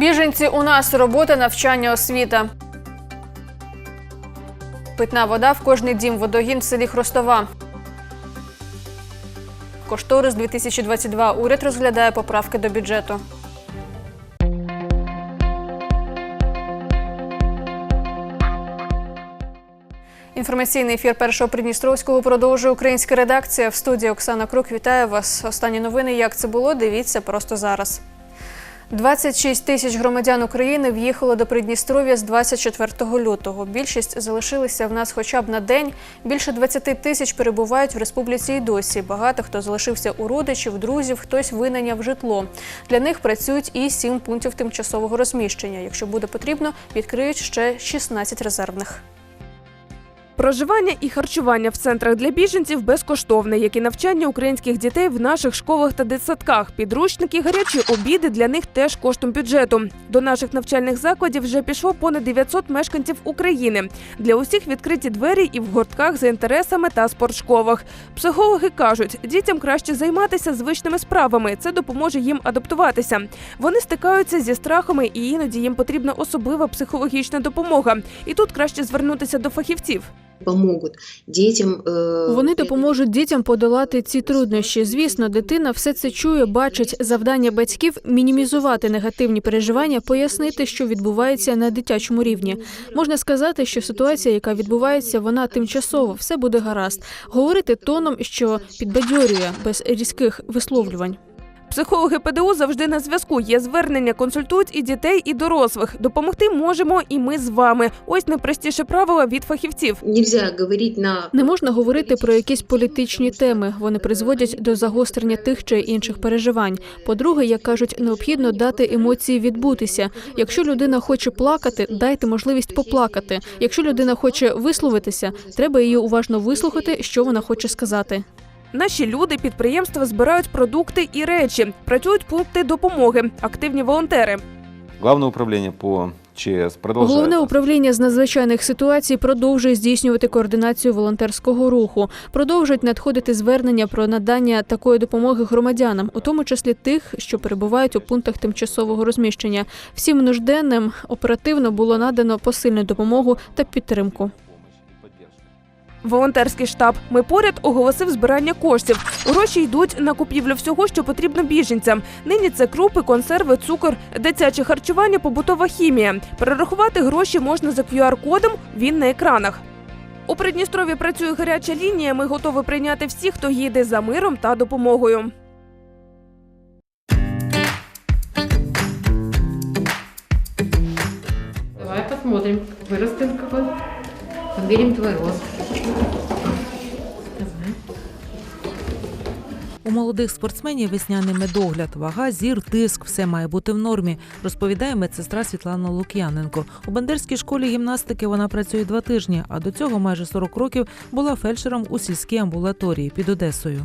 Біженці у нас робота, навчання, освіта. Питна вода в кожний дім водогін в селі Хростова. Кошторис 2022. Уряд розглядає поправки до бюджету. Інформаційний ефір першого Придністровського продовжує українська редакція. В студії Оксана Крук вітаю вас. Останні новини. Як це було? Дивіться просто зараз. 26 тисяч громадян України в'їхало до Придністров'я з 24 лютого. Більшість залишилися в нас хоча б на день. Більше 20 тисяч перебувають в республіці і досі. Багато хто залишився у родичів, друзів, хтось винайняв житло. Для них працюють і 7 пунктів тимчасового розміщення. Якщо буде потрібно, відкриють ще 16 резервних. Проживання і харчування в центрах для біженців безкоштовне, як і навчання українських дітей в наших школах та дитсадках. Підручники, гарячі обіди для них теж коштом бюджету. До наших навчальних закладів вже пішло понад 900 мешканців України. Для усіх відкриті двері і в гуртках за інтересами та спортшколах. Психологи кажуть, дітям краще займатися звичними справами. Це допоможе їм адаптуватися. Вони стикаються зі страхами, і іноді їм потрібна особлива психологічна допомога. І тут краще звернутися до фахівців. Э, Вони допоможуть дітям подолати ці труднощі. Звісно, дитина все це чує, бачить завдання батьків мінімізувати негативні переживання, пояснити, що відбувається на дитячому рівні. Можна сказати, що ситуація, яка відбувається, вона тимчасово, все буде гаразд. Говорити тоном, що підбадьорює без різких висловлювань. Психологи ПДУ завжди на зв'язку. Є звернення, консультують і дітей, і дорослих. Допомогти можемо, і ми з вами. Ось найпростіше правило від фахівців. Нельзя говорить на Не можна говорити про якісь політичні теми. Вони призводять до загострення тих чи інших переживань. По-друге, як кажуть, необхідно дати емоції відбутися. Якщо людина хоче плакати, дайте можливість поплакати. Якщо людина хоче висловитися, треба її уважно вислухати, що вона хоче сказати. Наші люди, підприємства збирають продукти і речі. Працюють пункти допомоги, активні волонтери. Главное управление по ЧС продолжает. Головне управління з надзвичайних ситуацій продовжує здійснювати координацію волонтерського руху, продовжують надходити звернення про надання такої допомоги громадянам, у тому числі тих, що перебувають у пунктах тимчасового розміщення. Всім нужденним оперативно було надано посильну допомогу та підтримку. Волонтерський штаб Ми поряд оголосив збирання коштів. Гроші йдуть на купівлю всього, що потрібно біженцям. Нині це крупи, консерви, цукор, дитяче харчування, побутова хімія. Перерахувати гроші можна за QR-кодом. Він на екранах. У Придністрові працює гаряча лінія. Ми готові прийняти всіх, хто їде за миром та допомогою. Давай посмотрим, вырастет какой. Померим рост. Молодих спортсменів весняний медогляд, вага, зір, тиск, все має бути в нормі, розповідає медсестра Світлана Лук'яненко. У Бандерській школі гімнастики вона працює два тижні, а до цього майже 40 років була фельдшером у сільській амбулаторії під Одесою.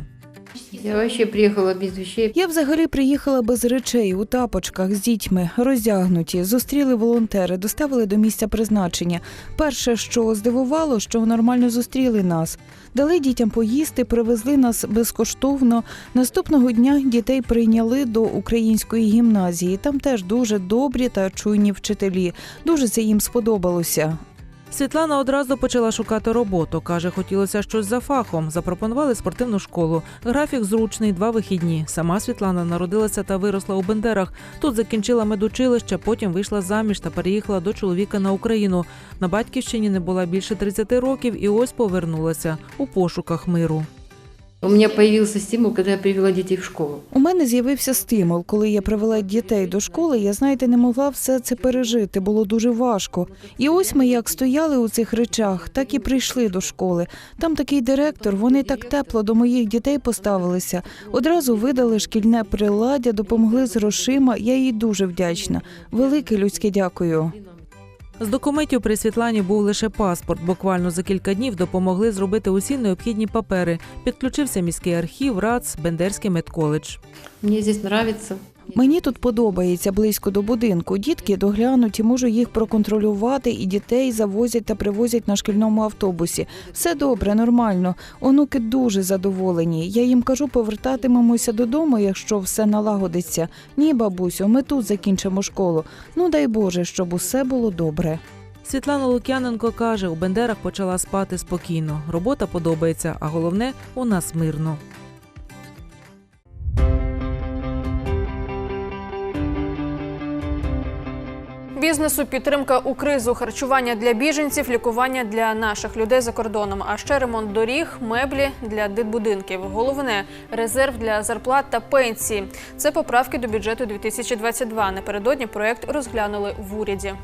Я вообще приехала без вещей. Я взагалі приїхала без речей у тапочках з дітьми, роздягнуті. Зустріли волонтери, доставили до місця призначення. Перше, що здивувало, що нормально зустріли нас. Дали дітям поїсти, привезли нас безкоштовно. Наступного дня дітей прийняли до української гімназії. Там теж дуже добрі та чуйні вчителі. Дуже це їм сподобалося. Світлана одразу почала шукати роботу. каже, хотілося щось за фахом. Запропонували спортивну школу. Графік зручний, два вихідні. Сама Світлана народилася та виросла у Бендерах. Тут закінчила медучилище, потім вийшла заміж та переїхала до чоловіка на Україну. На батьківщині не була більше 30 років і ось повернулася у пошуках миру. У меня появился стимул, когда я привела детей в школу. У мене з'явився стимул, коли я привела дітей до школи. Я знаєте, не могла все це пережити. Було дуже важко. І ось ми як стояли у цих речах, так і прийшли до школи. Там такий директор. Вони так тепло до моїх дітей поставилися. Одразу видали шкільне приладдя, допомогли з грошима. Я їй дуже вдячна. Велике людське дякую. З документів при Світлані був лише паспорт. Буквально за кілька днів допомогли зробити усі необхідні папери. Підключився міський архів, РАЦ, Бендерський медколедж. Мені тут нравится. Мені тут подобається близько до будинку. Дітки доглянуті, можу їх проконтролювати, і дітей завозять та привозять на шкільному автобусі. Все добре, нормально. Онуки дуже задоволені. Я їм кажу, повертатимемося додому, якщо все налагодиться. Ні, бабусю, ми тут закінчимо школу. Ну дай Боже, щоб усе було добре. Світлана Лук'яненко каже, у Бендерах почала спати спокійно. Робота подобається, а головне у нас мирно. Бізнесу підтримка у кризу, харчування для біженців, лікування для наших людей за кордоном, а ще ремонт доріг, меблі для дитбудинків. Головне резерв для зарплат та пенсії. Це поправки до бюджету 2022. Напередодні проєкт розглянули в уряді.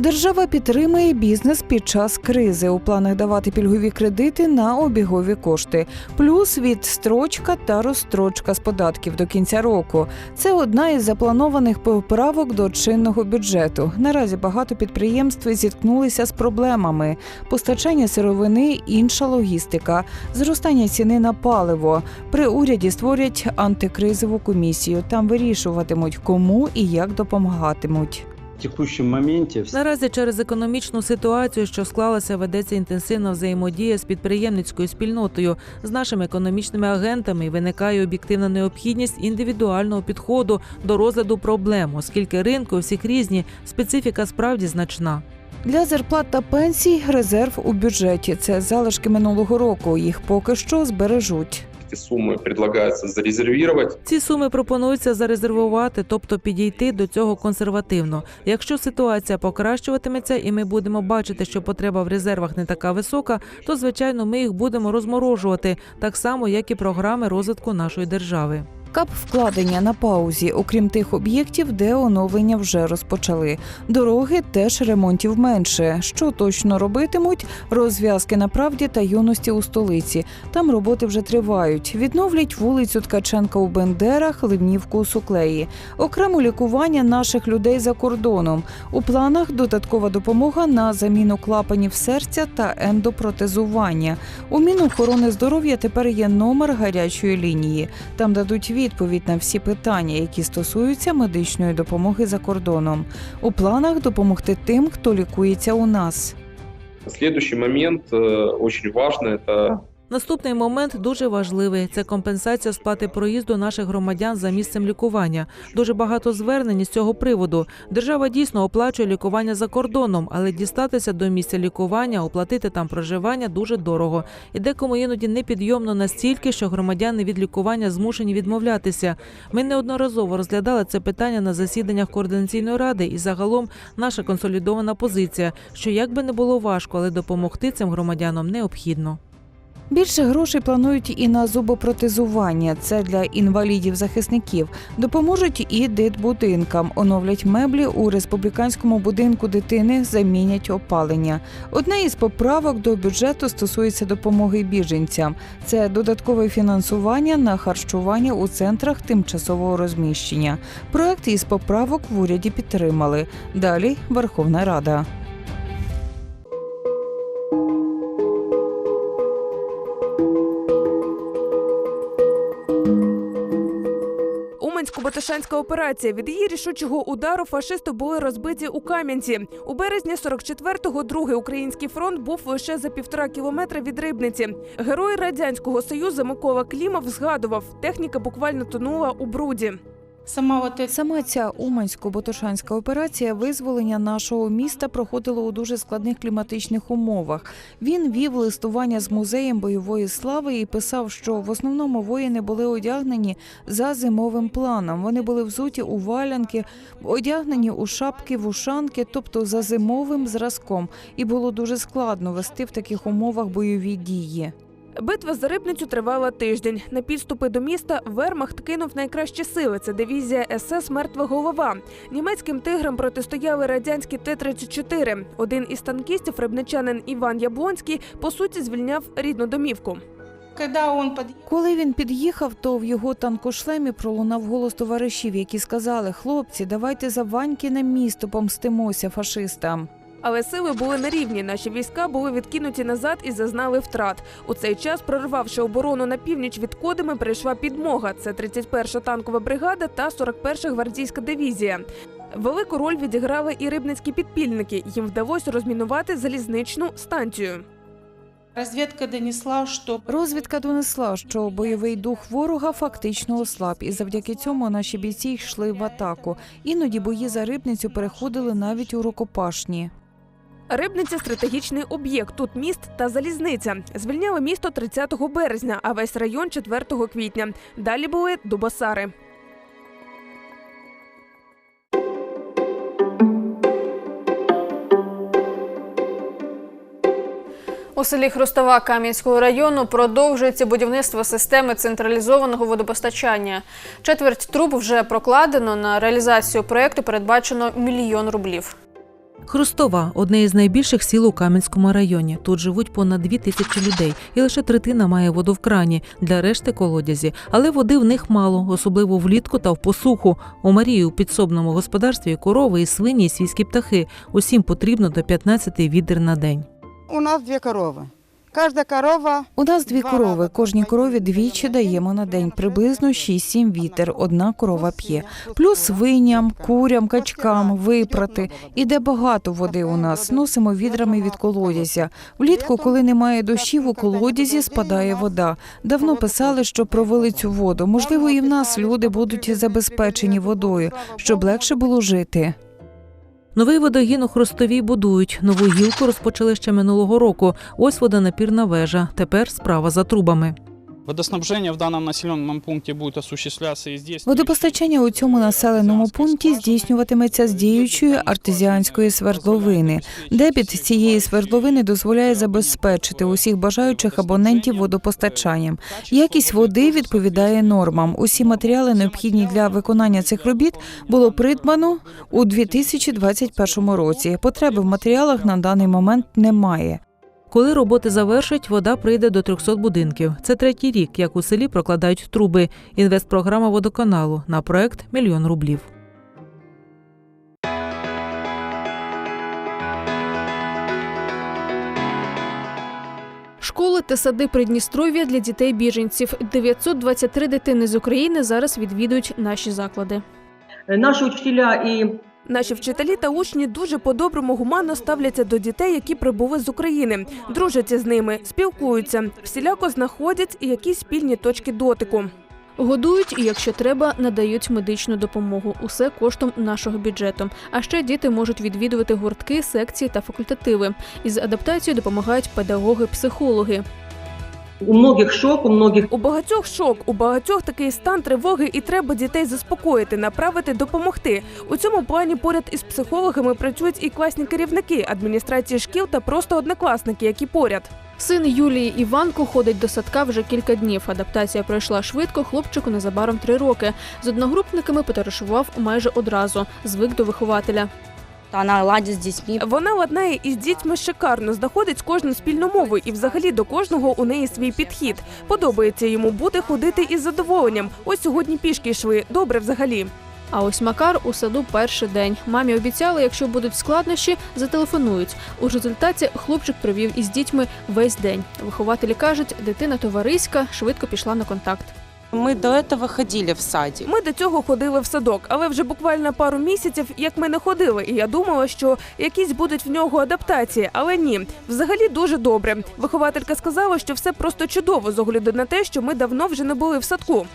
Держава підтримує бізнес під час кризи. У планах давати пільгові кредити на обігові кошти, плюс відстрочка та розстрочка з податків до кінця року. Це одна із запланованих поправок до чинного бюджету. Наразі багато підприємств зіткнулися з проблемами: постачання сировини, інша логістика, зростання ціни на паливо. При уряді створять антикризову комісію. Там вирішуватимуть, кому і як допомагатимуть. В текущем моменте Наразі через економічну ситуацію, що склалася, ведеться інтенсивна взаємодія з підприємницькою спільнотою. З нашими економічними агентами виникає об'єктивна необхідність індивідуального підходу до розгляду проблем, оскільки ринки у всіх різні, специфіка справді значна. Для зарплат та пенсій резерв у бюджеті. Це залишки минулого року. Їх поки що збережуть. Эти суми предлагается зарезервувати. Ці суми пропонується зарезервувати, тобто підійти до цього консервативно. Якщо ситуація покращуватиметься, і ми будемо бачити, що потреба в резервах не така висока, то звичайно ми їх будемо розморожувати, так само як і програми розвитку нашої держави. Кап вкладення на паузі, окрім тих об'єктів, де оновлення вже розпочали. Дороги теж ремонтів менше. Що точно робитимуть? Розв'язки на правді та юності у столиці. Там роботи вже тривають. Відновлять вулицю Ткаченка у Бендерах, Ливнівку у Суклеї. Окремо лікування наших людей за кордоном. У планах додаткова допомога на заміну клапанів серця та ендопротезування. У Мінохорони здоров'я тепер є номер гарячої лінії. Там дадуть відповідь на всі питання, які стосуються медичної допомоги за кордоном. У планах допомогти тим, хто лікується у нас. Следующий момент э, очень важный – это Наступний момент дуже важливий це компенсація сплати проїзду наших громадян за місцем лікування. Дуже багато звернень з цього приводу. Держава дійсно оплачує лікування за кордоном, але дістатися до місця лікування, оплатити там проживання дуже дорого. І декому іноді непідйомно настільки, що громадяни від лікування змушені відмовлятися. Ми неодноразово розглядали це питання на засіданнях координаційної ради, і загалом наша консолідована позиція, що як би не було важко, але допомогти цим громадянам необхідно. Більше грошей планують і на зубопротезування. Це для інвалідів-захисників. Допоможуть і дитбудинкам. Оновлять меблі у республіканському будинку дитини, замінять опалення. Одне із поправок до бюджету стосується допомоги біженцям. Це додаткове фінансування на харчування у центрах тимчасового розміщення. Проект із поправок в уряді підтримали. Далі Верховна Рада. Умансько-Боташанська операція. Від її рішучого удару фашисти були розбиті у Кам'янці. У березні 44-го другий український фронт був лише за півтора кілометра від Рибниці. Герой радянського союзу Микола Клімов згадував, техніка буквально тонула у бруді. Сама эта Сама ця Умансько-Ботошанська операція визволення нашого міста проходила у дуже складних кліматичних умовах. Він вів листування з музеєм бойової слави і писав, що в основному воїни були одягнені за зимовим планом. Вони були взуті у валянки, одягнені у шапки, вушанки, тобто за зимовим зразком. І було дуже складно вести в таких умовах бойові дії. Битва за Рибницю тривала тиждень. На підступи до міста Вермахт кинув найкращі сили. Це дивізія СС Мертва голова. Німецьким тиграм протистояли радянські Т-34. Один із танкістів, рибничанин Іван Яблонський, по суті звільняв рідну домівку. когда. Коли він під'їхав, то в його танкошлемі пролунав голос товаришів, які сказали: хлопці, давайте за Ванькіне місто помстимося фашистам. Але сили були на рівні. Наші війська були відкинуті назад і зазнали втрат. У цей час, прорвавши оборону на північ від Кодими, прийшла підмога. Це 31-ша танкова бригада та 41-ша гвардійська дивізія. Велику роль відіграли і рибницькі підпільники. Їм вдалося розмінувати залізничну станцію. Разведка донесла, что Розвідка донесла, що бойовий дух ворога фактично ослаб, і завдяки цьому наші бійці йшли в атаку. Іноді бої за рибницю переходили навіть у рукопашні. Рибниця стратегічний об'єкт. Тут міст та залізниця. Звільняли місто 30 березня, а весь район 4 квітня. Далі були Дубосари. У селі Хрустова Кам'янського району продовжується будівництво системи централізованого водопостачання. Четверть труб вже прокладено. На реалізацію проєкту передбачено мільйон рублів. Хрустова одне із найбільших сіл у Кам'янському районі. Тут живуть понад дві тисячі людей, і лише третина має воду в крані, для решти колодязі. Але води в них мало, особливо влітку та в посуху. У Марії у підсобному господарстві корови і свині, і свійські птахи. Усім потрібно до 15 відер на день. У нас дві коровы. Каждая корова У нас дві корови. Кожній корові двічі даємо на день приблизно 6-7 вітер. Одна корова п'є. Плюс свиням, курям, качкам, випрати. Іде багато води у нас. Носимо відрами від колодязя. Влітку, коли немає дощів, у колодязі спадає вода. Давно писали, що провели цю воду. Можливо, і в нас люди будуть забезпечені водою, щоб легше було жити. Новий водогін у Хростовій будують. Нову гілку розпочали ще минулого року. Ось водонапірна вежа. Тепер справа за трубами. Водоснабжение в данном населенном пункте будет осуществляться и здесь. Водопостачання у цьому населеному пункті здійснюватиметься з діючої артезіанської свердловини. Дебіт цієї свердловини дозволяє забезпечити усіх бажаючих абонентів водопостачанням. Якість води відповідає нормам. Усі матеріали, необхідні для виконання цих робіт, було придбано у 2021 році. Потреби в матеріалах на даний момент немає. Коли роботи завершать, вода прийде до 300 будинків. Це третій рік, як у селі прокладають труби. Інвестпрограма водоканалу на проект мільйон рублів. Школи та сади Придністров'я для дітей біженців. 923 дитини з України зараз відвідують наші заклади. Наши учителя и Наші вчителі та учні дуже по-доброму гуманно ставляться до дітей, які прибули з України, дружаться з ними, спілкуються, всіляко знаходять і якісь спільні точки дотику. Годують і, якщо треба, надають медичну допомогу. Усе коштом нашого бюджету. А ще діти можуть відвідувати гуртки, секції та факультативи. Із адаптацією допомагають педагоги, психологи. У многих шок, у многих У багатьох шок, у багатьох такий стан тривоги, і треба дітей заспокоїти, направити, допомогти. У цьому плані поряд із психологами працюють і класні керівники адміністрації шкіл та просто однокласники, які поряд. Син Юлії Іванко ходить до садка вже кілька днів. Адаптація пройшла швидко. Хлопчику незабаром три роки. З одногрупниками потоваришував майже одразу. Звик до вихователя. Она ладит с детьми. Вона ладнає із дітьми шикарно, знаходить з кожним спільну мову, і взагалі до кожного у неї свій підхід. Подобається йому буде ходити із задоволенням. Ось сьогодні пішки йшли. Добре взагалі. А ось Макар у саду перший день. Мамі обіцяли, якщо будуть складнощі, зателефонують. У результаті хлопчик провів із дітьми весь день. Вихователі кажуть, дитина товариська швидко пішла на контакт. Мы до этого ходили в садик. Ми до цього ходили в садок, але вже буквально пару місяців, як ми не ходили, і я думала, що якісь будуть в нього адаптації, але ні, взагалі дуже добре. Вихователька сказала, що все просто чудово з огляду на те, що ми давно вже не були в садку.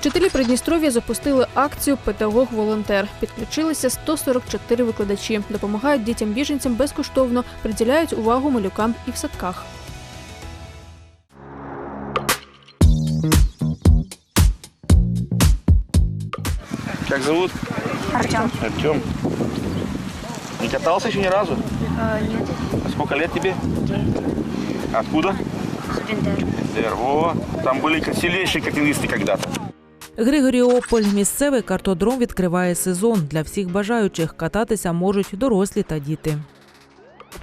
Вчителі Придністров'я запустили акцію Педагог-волонтер. Підключилися 144 викладачі, допомагають дітям біженцям безкоштовно, приділяють увагу малюкам і в садках. Как зовут? Артем. Артем. Не катался еще ни разу? нет, А сколько лет тебе? Откуда? Бендер. Во, там были сильнейшие катинисты когда-то. Григоріополь місцевий картодром відкриває сезон. Для всіх бажаючих кататися можуть дорослі та діти.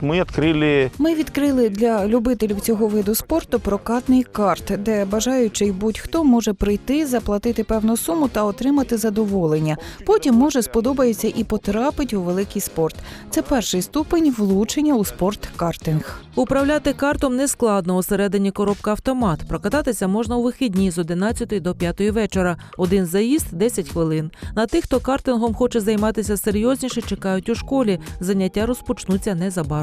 Мы открыли Ми відкрили для любителів цього виду спорту прокатний карт, де бажаючий будь-хто може прийти, заплатити певну суму та отримати задоволення. Потім може сподобається і потрапить у великий спорт. Це перший ступень влучення у спорт картинг. Управляти картом не складно. Усередині коробка автомат. Прокататися можна у вихідні з 11 до 5 вечора. Один заїзд 10 хвилин. На тих, хто картингом хоче займатися серйозніше, чекають у школі. Заняття розпочнуться незабаром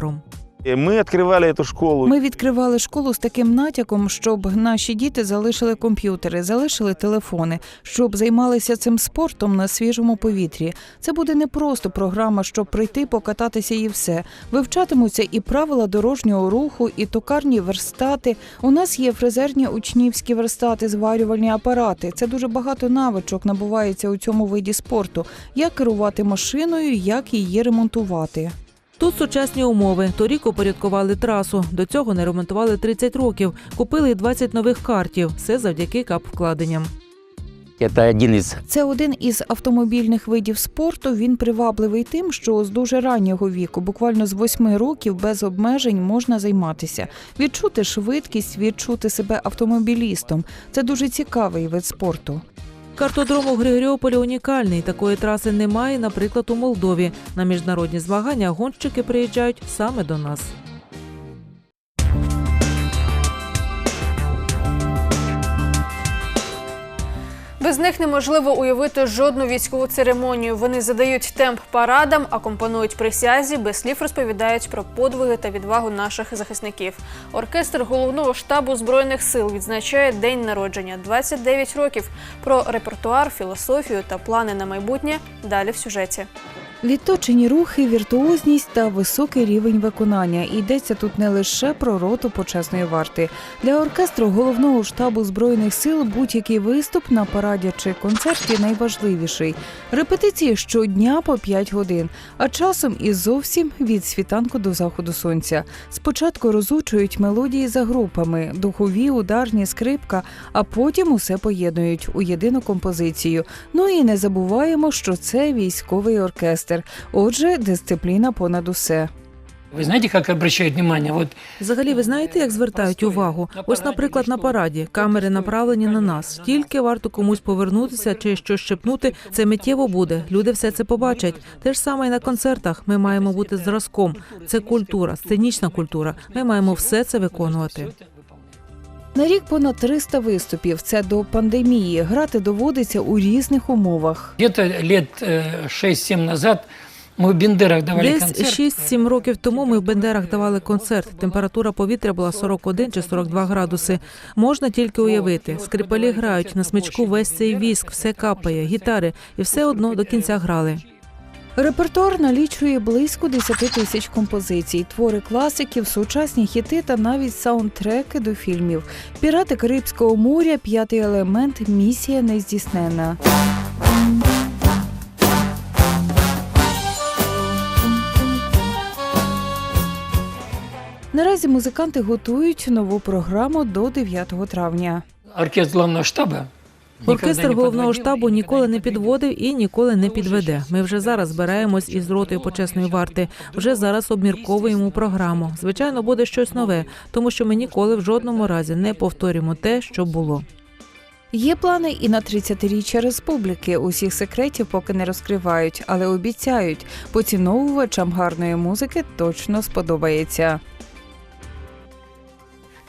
э, мы открывали эту школу. Ми відкривали школу з таким натяком, щоб наші діти залишили комп'ютери, залишили телефони, щоб займалися цим спортом на свіжому повітрі. Це буде не просто програма, щоб прийти, покататися і все. Вивчатимуться і правила дорожнього руху, і токарні верстати. У нас є фрезерні учнівські верстати, зварювальні апарати. Це дуже багато навичок набувається у цьому виді спорту. Як керувати машиною, як її ремонтувати. Тут сучасні умови. Торік упорядкували трасу. До цього не ремонтували 30 років. Купили й 20 нових картів. Все завдяки кап-вкладенням. Это один из Це один із автомобільних видів спорту. Він привабливий тим, що з дуже раннього віку, буквально з восьми років, без обмежень можна займатися, відчути швидкість, відчути себе автомобілістом. Це дуже цікавий вид спорту. Картодром у Григоріополі унікальний. Такої траси немає, наприклад, у Молдові. На міжнародні змагання гонщики приїжджають саме до нас. Без них неможливо уявити жодну військову церемонію. Вони задають темп парадам, акомпонують присязі, без слів розповідають про подвиги та відвагу наших захисників. Оркестр головного штабу збройних сил відзначає день народження 29 років. Про репертуар, філософію та плани на майбутнє далі в сюжеті. Відточені рухи, віртуозність та високий рівень виконання. Йдеться тут не лише про роту почесної варти. Для оркестру головного штабу збройних сил будь-який виступ на параді чи концерті найважливіший. Репетиції щодня по 5 годин, а часом і зовсім від світанку до заходу сонця. Спочатку розучують мелодії за групами, духові, ударні, скрипка, а потім усе поєднують у єдину композицію. Ну і не забуваємо, що це військовий оркестр. Отже, дисципліна понад усе. Вы знаете, как обращают внимание? Вот Взагалі, ви знаєте, як звертають увагу? Ось, наприклад, на параді камери направлені на нас. Тільки варто комусь повернутися чи щось щепнути, це миттєво буде. Люди все це побачать. Те ж саме і на концертах. Ми маємо бути зразком. Це культура, сценічна культура. Ми маємо все це виконувати. На рік понад 300 виступів. Це до пандемії. Грати доводиться у різних умовах. где-то лет э, 6-7 назад мы в Бендерах давали Десь концерт. 6-7 років тому ми в Бендерах давали концерт. Температура повітря була 41 чи 42 градуси. Можна тільки уявити. Скрипалі грають на смичку весь цей віск, все капає, гітари, і все одно до кінця грали. Репертуар налічує близько 10 тисяч композицій, твори класиків, сучасні хіти та навіть саундтреки до фільмів. Пірати Карибського моря, п'ятий елемент, місія нездійснена. Наразі музиканти готують нову програму до 9 травня. Оркестр главного штаба. Оркестр головного штабу ніколи не підводив і ніколи не підведе. Ми вже зараз збираємось із ротою почесної варти. Вже зараз обмірковуємо програму. Звичайно, буде щось нове, тому що ми ніколи в жодному разі не повторюємо те, що було. Є плани і на 30-річчя республіки. Усіх секретів поки не розкривають, але обіцяють, поціновувачам гарної музики точно сподобається.